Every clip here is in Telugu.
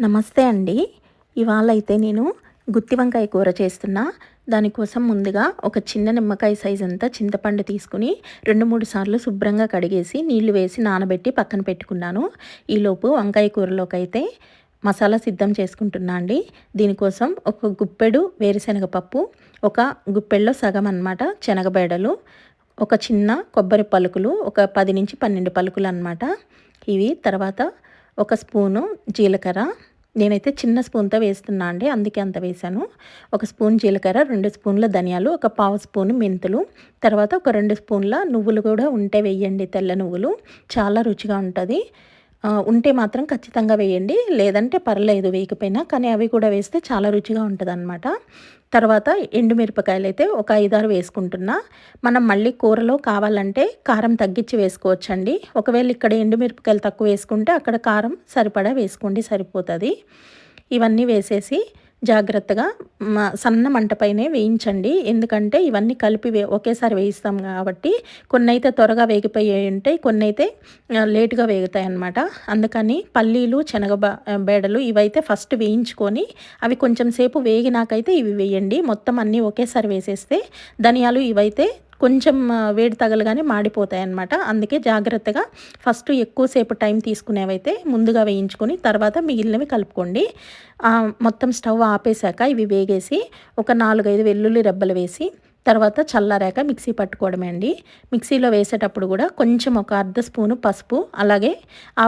నమస్తే అండి. ఇవాళ అయితే నేను గుత్తి వంకాయ కూర చేస్తున్నా. దానికోసం ముందుగా ఒక చిన్న నిమ్మకాయ సైజ్ అంతా చింతపండు తీసుకుని రెండు మూడు సార్లు శుభ్రంగా కడిగేసి నీళ్ళు వేసి నానబెట్టి పక్కన పెట్టుకున్నాను. ఈలోపు వంకాయ కూరలోకి అయితే మసాలా సిద్ధం చేసుకుంటున్నా అండి. దీనికోసం ఒక గుప్పెడు వేరుశనగ పప్పు ఒక గుప్పెడులో సగం అనమాట శనగబేడలు ఒక చిన్న కొబ్బరి పలుకులు ఒక పది నుంచి పన్నెండు పలుకులు అనమాట ఇవి తర్వాత ఒక స్పూను జీలకర్ర నేనైతే చిన్న స్పూన్తో వేస్తున్నా అండి అందుకే అంత వేసాను ఒక స్పూన్ జీలకర్ర రెండు స్పూన్ల ధనియాలు ఒక పావు స్పూన్ మెంతులు తర్వాత ఒక రెండు స్పూన్ల నువ్వులు కూడా ఉంటే వేయండి తెల్ల నువ్వులు. చాలా రుచిగా ఉంటుంది. ఉంటే మాత్రం ఖచ్చితంగా వేయండి. లేదంటే పర్లేదు వేయకపోయినా కానీ అవి కూడా వేస్తే చాలా రుచిగా ఉంటుంది అనమాట తర్వాత ఎండుమిరపకాయలు అయితే ఒక ఐదారు వేసుకుంటున్నా. మనం మళ్ళీ కూరలో కావాలంటే కారం తగ్గించి వేసుకోవచ్చండి. ఒకవేళ ఇక్కడ ఎండుమిరపకాయలు తక్కువ వేసుకుంటే అక్కడ కారం సరిపడా వేసుకోండి సరిపోతుంది. ఇవన్నీ వేసేసి జాగ్రత్తగా సన్న మంటపైనే వేయించండి. ఎందుకంటే ఇవన్నీ కలిపి వే ఒకేసారి వేయిస్తాం కాబట్టి కొన్ని అయితే త్వరగా వేగిపోయి ఉంటాయి కొన్ని అయితే లేటుగా వేగుతాయి అన్నమాట. అందుకని పల్లీలు శనగ బేడలు ఇవైతే ఫస్ట్ వేయించుకొని అవి కొంచెం సేపు వేగినాకైతే ఇవి వేయండి. మొత్తం అన్నీ ఒకేసారి వేసేస్తే ధనియాలు ఇవైతే కొంచెం వేడి తగలగానే మాడిపోతాయి అన్నమాట అందుకే జాగ్రత్తగా ఫస్ట్ ఎక్కువసేపు టైం తీసుకునేవైతే ముందుగా వేయించుకొని తర్వాత మిగిలినవి కలుపుకోండి. మొత్తం స్టవ్ ఆపేశాక ఇవి వేగేసి ఒక నాలుగైదు వెల్లుల్లి రెబ్బలు వేసి తర్వాత చల్లారాక మిక్సీ పట్టుకోవడమే అండి. మిక్సీలో వేసేటప్పుడు కూడా కొంచెం ఒక అర్ధ స్పూను పసుపు అలాగే ఆ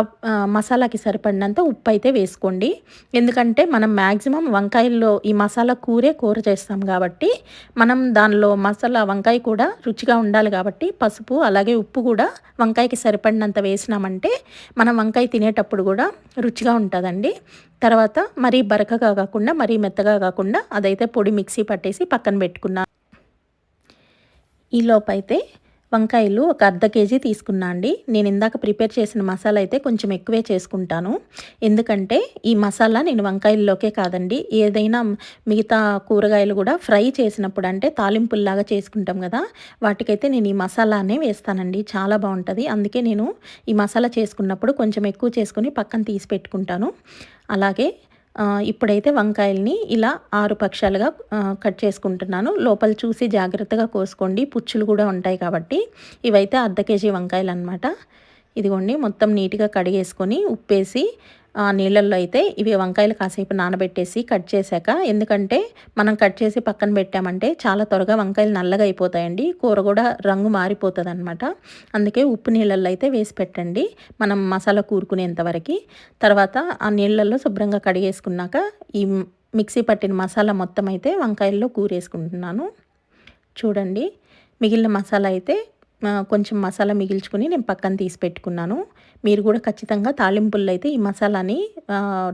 మసాలాకి సరిపడినంత ఉప్పు అయితే వేసుకోండి. ఎందుకంటే మనం మ్యాక్సిమం వంకాయల్లో ఈ మసాలా కూరే కూర చేస్తాం కాబట్టి మనం దానిలో మసాలా వంకాయ కూడా రుచిగా ఉండాలి కాబట్టి పసుపు అలాగే ఉప్పు కూడా వంకాయకి సరిపడినంత వేసినామంటే మనం వంకాయ తినేటప్పుడు కూడా రుచిగా ఉంటుందండి. తర్వాత మరీ బరకగా కాకుండా మరీ మెత్తగా కాకుండా అదైతే పొడి మిక్సీ పట్టేసి పక్కన పెట్టుకున్నాను ఈలోపైతే వంకాయలు ఒక అర్ధ కేజీ తీసుకున్నా అండి. నేను ఇందాక ప్రిపేర్ చేసిన మసాలా అయితే కొంచెం ఎక్కువే చేసుకుంటాను. ఎందుకంటే ఈ మసాలా నేను వంకాయల్లోకే కాదండి. ఏదైనా మిగతా కూరగాయలు కూడా ఫ్రై చేసినప్పుడు అంటే తాలింపుల్లాగా చేసుకుంటాం కదా వాటికైతే నేను ఈ మసాలానే వేస్తానండి. చాలా బాగుంటుంది. అందుకే నేను ఈ మసాలా చేసుకున్నప్పుడు కొంచెం ఎక్కువ చేసుకుని పక్కన తీసి పెట్టుకుంటాను. అలాగే ఇప్పుడైతే వంకాయల్ని ఇలా ఆరు పక్షాలుగా కట్ చేసుకుంటున్నాను. లోపల చూసి జాగ్రత్తగా కోసుకోండి. పుచ్చులు కూడా ఉంటాయి కాబట్టి ఇవైతే అర్ధ కేజీ వంకాయలు అనమాట ఇదిగోండి మొత్తం నీట్గా కడిగేసుకొని ఉప్పేసి నీళ్ళల్లో అయితే ఇవి వంకాయలు కాసేపు నానబెట్టేసి కట్ చేశాక ఎందుకంటే మనం కట్ చేసి పక్కన పెట్టామంటే చాలా త్వరగా వంకాయలు నల్లగా అయిపోతాయండి కూర కూడా రంగు మారిపోతుంది అనమాట అందుకే ఉప్పు నీళ్ళల్లో అయితే వేసి పెట్టండి మనం మసాలా కూరుకునేంతవరకు తర్వాత ఆ నీళ్ళల్లో శుభ్రంగా కడిగేసుకున్నాక ఈ మిక్సీ పట్టిన మసాలా మొత్తం అయితే వంకాయల్లో కూరేసుకుంటున్నాను. చూడండి మిగిలిన మసాలా అయితే కొంచెం మసాలా మిగిల్చుకుని నేను పక్కన తీసి పెట్టుకున్నాను. మీరు కూడా ఖచ్చితంగా తాలింపుల్లో అయితే ఈ మసాలాని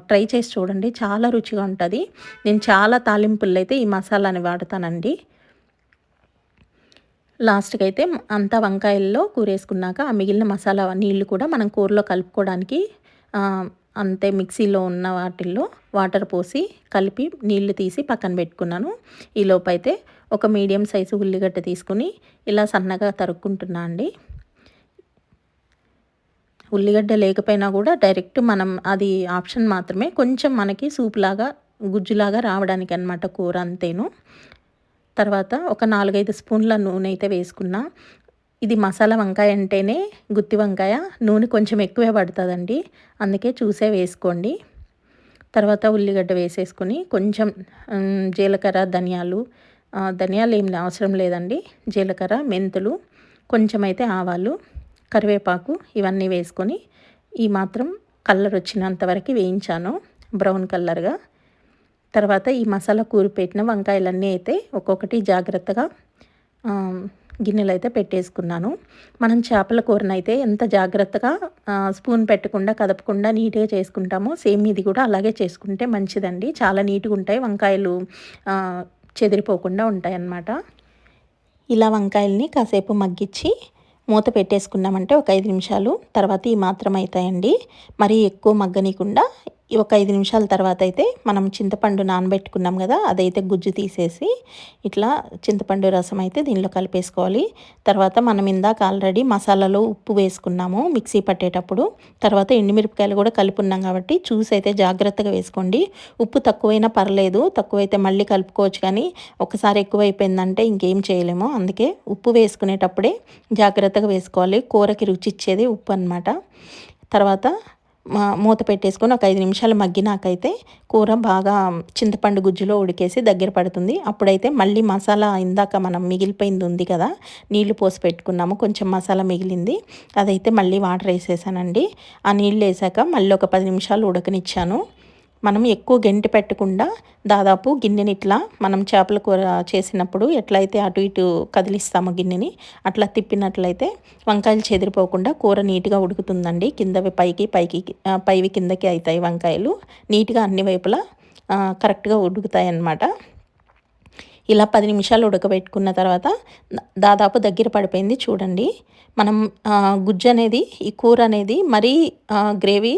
ట్రై చేసి చూడండి. చాలా రుచిగా ఉంటుంది. నేను చాలా తాలింపుల్లో అయితే ఈ మసాలాని వాడతానండి. లాస్ట్కి అయితే అంతా వంకాయల్లో కూరేసుకున్నాక ఆ మిగిలిన మసాలా నీళ్ళు కూడా మనం కూరలో కలుపుకోవడానికి అంతే మిక్సీలో ఉన్న వాటిల్లో వాటర్ పోసి కలిపి నీళ్ళు తీసి పక్కన పెట్టుకున్నాను. ఈ లోపైతే ఒక మీడియం సైజు ఉల్లిగడ్డ తీసుకుని ఇలా సన్నగా తరుక్కుంటున్నా అండి. ఉల్లిగడ్డ లేకపోయినా కూడా డైరెక్ట్ మనం అది ఆప్షన్ మాత్రమే కొంచెం మనకి సూప్ లాగా గుజ్జులాగా రావడానికి అనమాట కూర అంతేను. తర్వాత ఒక నాలుగైదు స్పూన్ల నూనె అయితే వేసుకున్నా. ఇది మసాలా వంకాయ అంటేనే గుత్తి వంకాయ. నూనె కొంచెం ఎక్కువే పడుతుందండి. అందుకే చూసే వేసుకోండి. తర్వాత ఉల్లిగడ్డ వేసేసుకొని కొంచెం జీలకర్ర ధనియాలు. ధనియాలు ఏం అవసరం లేదండి. జీలకర్ర మెంతులు కొంచెం అయితే ఆవాలు కరివేపాకు ఇవన్నీ వేసుకొని ఈ మాత్రం కలర్ వచ్చినంత వరకు వేయించాను బ్రౌన్ కలర్గా. తర్వాత ఈ మసాలా కూర పెట్టిన వంకాయలన్నీ అయితే ఒక్కొక్కటి జాగ్రత్తగా గిన్నెలు అయితే పెట్టేసుకున్నాను. మనం చేపల కూరనైతే ఎంత జాగ్రత్తగా స్పూన్ పెట్టకుండా కదపకుండా నీట్గా చేసుకుంటామో సేమ్ ఇది కూడా అలాగే చేసుకుంటే మంచిదండి. చాలా నీట్గా ఉంటాయి. వంకాయలు చెదిరిపోకుండా ఉంటాయన్నమాట. ఇలా వంకాయల్ని కాసేపు మగ్గించి మూత పెట్టేసుకున్నామంటే ఒక ఐదు నిమిషాలు. తర్వాత ఈ మాత్రం అవుతాయండి మరీ ఎక్కువ మగ్గనీయకుండా ఒక ఐదు నిమిషాల తర్వాత అయితే మనం చింతపండు నానబెట్టుకున్నాం కదా అదైతే గుజ్జు తీసేసి ఇట్లా చింతపండు రసం అయితే దీనిలో కలిపేసుకోవాలి. తర్వాత మనం ఇందాక ఆల్రెడీ మసాలాలో ఉప్పు వేసుకున్నాము మిక్సీ పట్టేటప్పుడు. తర్వాత ఎండుమిరపకాయలు కూడా కలుపున్నాం కాబట్టి చూసి అయితే జాగ్రత్తగా వేసుకోండి. ఉప్పు తక్కువైనా పర్లేదు తక్కువైతే మళ్ళీ కలుపుకోవచ్చు కానీ ఒకసారి ఎక్కువైపోయిందంటే ఇంకేం చేయలేము. అందుకే ఉప్పు వేసుకునేటప్పుడే జాగ్రత్తగా వేసుకోవాలి. కూరకి రుచి ఇచ్చేది ఉప్పు అనమాట తర్వాత మూత పెట్టేసుకొని ఒక ఐదు నిమిషాలు మగ్గినాకైతే కూర బాగా చింతపండు గుజ్జులో ఉడికేసి దగ్గర పడుతుంది. అప్పుడైతే మళ్ళీ మసాలా ఇందాక మనం మిగిలిపోయింది ఉంది కదా నీళ్ళు పోసి పెట్టుకున్నాము. కొంచెం మసాలా మిగిలింది. అదైతే మళ్ళీ వాటర్ వేసేసానండి. ఆ నీళ్ళు వేసాక మళ్ళీ ఒక పది నిమిషాలు ఉడకనిచ్చాను. మనం ఎక్కువ గంటి పెట్టకుండా దాదాపు గిన్నెని ఇట్లా మనం చేపల కూర చేసినప్పుడు ఎట్లయితే అటు ఇటు కదిలిస్తామో గిన్నెని అట్లా తిప్పినట్లయితే వంకాయలు చెదిరిపోకుండా కూర నీట్గా ఉడుకుతుందండి. కిందవి పైకి పైకి పైవి కిందకి అవుతాయి వంకాయలు. నీట్గా అన్ని వైపులా కరెక్ట్గా ఉడుకుతాయి అన్నమాట ఇలా పది నిమిషాలు ఉడకబెట్టుకున్న తర్వాత దాదాపు దగ్గర పడిపోయింది చూడండి. మనం గుజ్జు అనేది ఈ కూర అనేది మరీ గ్రేవీ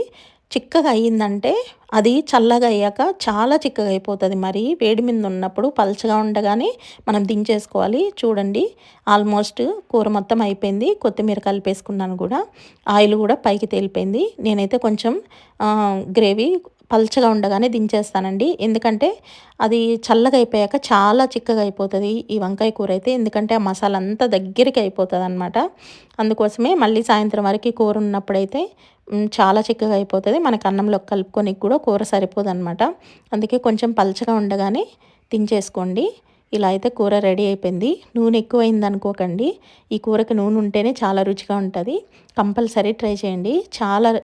చిక్కగా అయ్యిందంటే అది చల్లగా అయ్యాక చాలా చిక్కగా అయిపోతుంది మరి వేడి మీద ఉన్నప్పుడు పలచగా ఉండగానే మనం దించేసుకోవాలి. చూడండి ఆల్మోస్ట్ కూర మొత్తం అయిపోయింది. కొత్తిమీర కలిపేసుకున్నాను కూడా. ఆయిల్ కూడా పైకి తేలిపోయింది. నేనైతే కొంచెం గ్రేవీ పల్చగా ఉండగానే దించేస్తానండి. ఎందుకంటే అది చల్లగా అయిపోయాక చాలా చిక్కగా అయిపోతుంది ఈ వంకాయ కూర అయితే. ఎందుకంటే ఆ మసాలా అంతా దగ్గరికి అయిపోతుంది అనమాట అందుకోసమే మళ్ళీ సాయంత్రం వరకు కూర ఉన్నప్పుడైతే చాలా చిక్కగా అయిపోతుంది. మనకు అన్నంలో కలుపుకొని కూడా కూర సరిపోదు అనమాట అందుకే కొంచెం పల్చగా ఉండగానే తించేసుకోండి ఇలా అయితే కూర రెడీ అయిపోయింది. నూనె ఎక్కువైంది అనుకోకండి. ఈ కూరకి నూనె ఉంటేనే చాలా రుచిగా ఉంటుంది. కంపల్సరీ ట్రై చేయండి. చాలా